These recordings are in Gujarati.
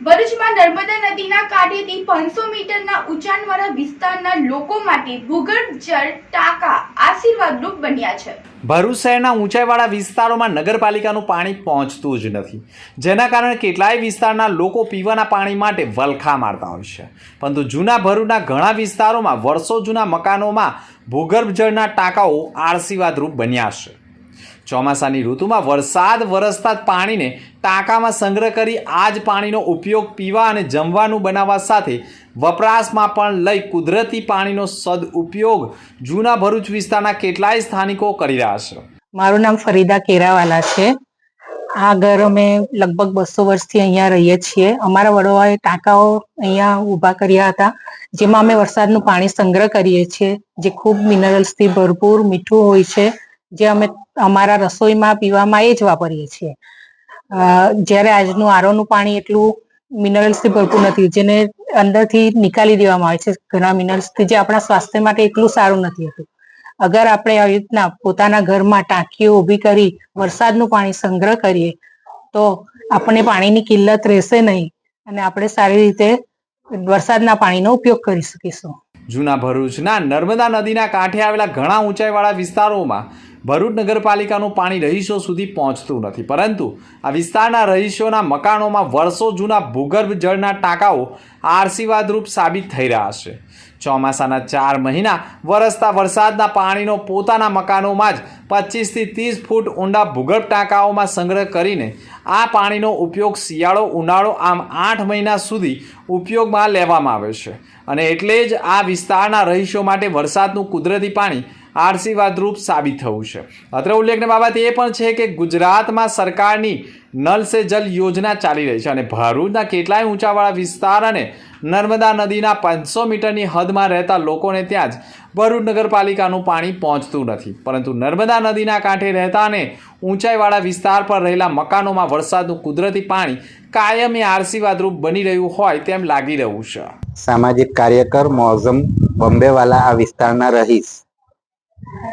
ભરૂચમાં નર્મદા નદીના કાંઠેથી પાંચસો મીટરના ઊંચાણવાળા વિસ્તારના લોકો માટે ભૂગર્ભ જળ ટાંકા આશીર્વાદરૂપ બન્યા છે. ભરૂચ શહેરના ઊંચાઈવાળા વિસ્તારોમાં નગરપાલિકાનું પાણી પહોંચતું જ નથી. જેના કારણે કેટલાય વિસ્તારના લોકો પીવાના પાણી માટે વલખા મારતા હોય છે. પરંતુ જૂના ભરૂચના ઘણા વિસ્તારોમાં વર્ષો જૂના મકાનોમાં ભૂગર્ભ જળના ટાંકાઓ આશીર્વાદરૂપ બન્યા છે. ચોમાસાની ઋતુમાં વરસાદ વરસતા પાણીને ટાંકામાં સંગ્રહ કરી આ જ પાણીનો ઉપયોગ પીવા અને જમવાનું બનાવવા સાથે વપરાશમાં પણ લઈ કુદરતી પાણીનો સદઉપયોગ જૂના ભરૂચ વિસ્તારના કેટલાય સ્થાનિકો કરી રહ્યા છે. મારું નામ ફરીદા કેરાવાલા છે. આ ઘર અમે લગભગ બસો વર્ષથી અહીંયા રહીએ છીએ. અમારા વડવાએ ટાંકાઓ અહીંયા ઊભા કર્યા હતા, જેમાં અમે વરસાદનું પાણી સંગ્રહ કરીએ છીએ, જે ખૂબ મિનરલ્સથી ભરપૂર મીઠું હોય છે. જે અમે અમારા રસોઈમાં પીવામાં એ જ વાપરીએ છીએ. જ્યારે આજનું આરોનું પાણી એટલું મિનરલ્સથી ભરપૂર નથી, જેને અંદરથી નિકાલી દેવામાં આવે છે, ઘણા મિનરલ્સથી, જે આપણા સ્વાસ્થ્ય માટે એટલું સારું નથી હોતું. અગર આપણે આવી રીતના પોતાના ઘરમાં ટાંકીઓ ઊભી કરી, વરસાદનું પાણી સંગ્રહ કરીએ, તો આપણને પાણીની કિલ્લત રહેશે નહીં અને આપણે સારી રીતે વરસાદના પાણીનો ઉપયોગ કરી શકીશું. જૂના ભરૂચના નર્મદા નદીના કાંઠે આવેલા ઘણા ઊંચાઈવાળા વિસ્તારોમાં ભરૂચ નગરપાલિકાનું પાણી રહીશો સુધી પહોંચતું નથી. પરંતુ આ વિસ્તારના રહીશોના મકાનોમાં વર્ષો જૂના ભૂગર્ભ જળના ટાંકાઓ આરસીવાદરૂપ સાબિત થઈ રહ્યા છે. ચોમાસાના ચાર મહિના વરસતા વરસાદના પાણીનો પોતાના મકાનોમાં જ પચીસથી ત્રીસ ફૂટ ઊંડા ભૂગર્ભ ટાંકાઓમાં સંગ્રહ કરીને આ પાણીનો ઉપયોગ શિયાળો ઉનાળો આમ આઠ મહિના સુધી ઉપયોગમાં લેવામાં આવે છે. અને એટલે જ આ વિસ્તારના રહીશો માટે વરસાદનું કુદરતી પાણી આશીર્વાદરૂપ સાબિત થયું છે. અત્રે ઉલ્લેખની બાબત એ પણ છે કે ગુજરાતમાં સરકારની નલ સે જલ યોજના ચાલી રહી છે અને ભરૂચના કેટલાય ઊંચાવાળા વિસ્તાર અને નર્મદા નદીના પાંચસો મીટરની હદમાં રહેતા લોકોને ત્યાં જ ભરૂચ નગરપાલિકાનું પાણી પહોંચતું નથી. પરંતુ નર્મદા નદીના કાંઠે રહેતા અને ઊંચાઈવાળા વિસ્તાર પર રહેલા મકાનોમાં વરસાદનું કુદરતી પાણી કાયમે આરસીવાદરૂપ બની રહ્યું હોય તેમ લાગી રહ્યું છે. સામાજિક કાર્યકર મોઝમ બોમ્બેવાલા આ વિસ્તારના રહીશ.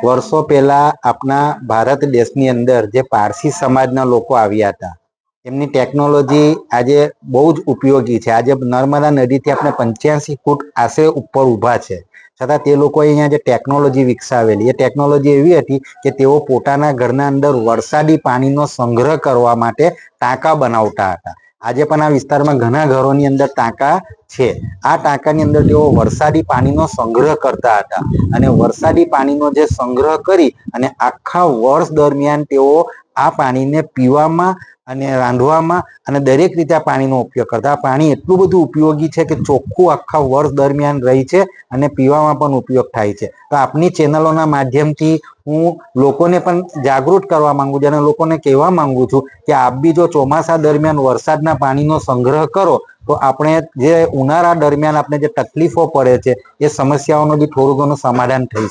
વર્ષો પહેલા આપણા ભારત દેશની અંદર જે પારસી સમાજના લોકો આવ્યા હતા, એમની ટેકનોલોજી આજે બહુ જ ઉપયોગી છે. આજે નર્મદા નદીથી આપણે પંચ્યાસી ફૂટ આશરે ઉપર ઊભા છે. છતાં તે લોકોએ અહીંયા જે ટેકનોલોજી વિકસાવેલી, એ ટેકનોલોજી એવી હતી કે તેઓ પોતાના ઘરના અંદર વરસાદી પાણીનો સંગ્રહ કરવા માટે ટાંકા બનાવતા હતા. આજે પણ આ વિસ્તારમાં ઘણા ઘરોની અંદર ટાંકા છે. આ ટાંકાની અંદર તેઓ વરસાદી પાણીનો સંગ્રહ કરતા હતા અને વરસાદી પાણીનો જે સંગ્રહ કરી અને આખા વર્ષ દરમિયાન તેઓ આ પાણીને પીવામાં અને રાંધવામાં અને દરેક રીતે આ પાણીનો ઉપયોગ કરતા. આ પાણી એટલું બધું ઉપયોગી છે કે ચોખ્ખું આખા વર્ષ દરમિયાન રહી છે અને પીવામાં પણ ઉપયોગ થાય છે. તો આપની ચેનલોના માધ્યમથી હું લોકોને પણ જાગૃત કરવા માંગુ છું અને લોકોને કહેવા માંગુ છું કે આપ બી જો ચોમાસા દરમિયાન વરસાદના પાણીનો સંગ્રહ કરો, તો આપણે જે ઉનાળા દરમિયાન આપણે જે તકલીફો પડે છે, એ સમસ્યાઓનું બી થોડું ઘણું સમાધાન થઈ શકે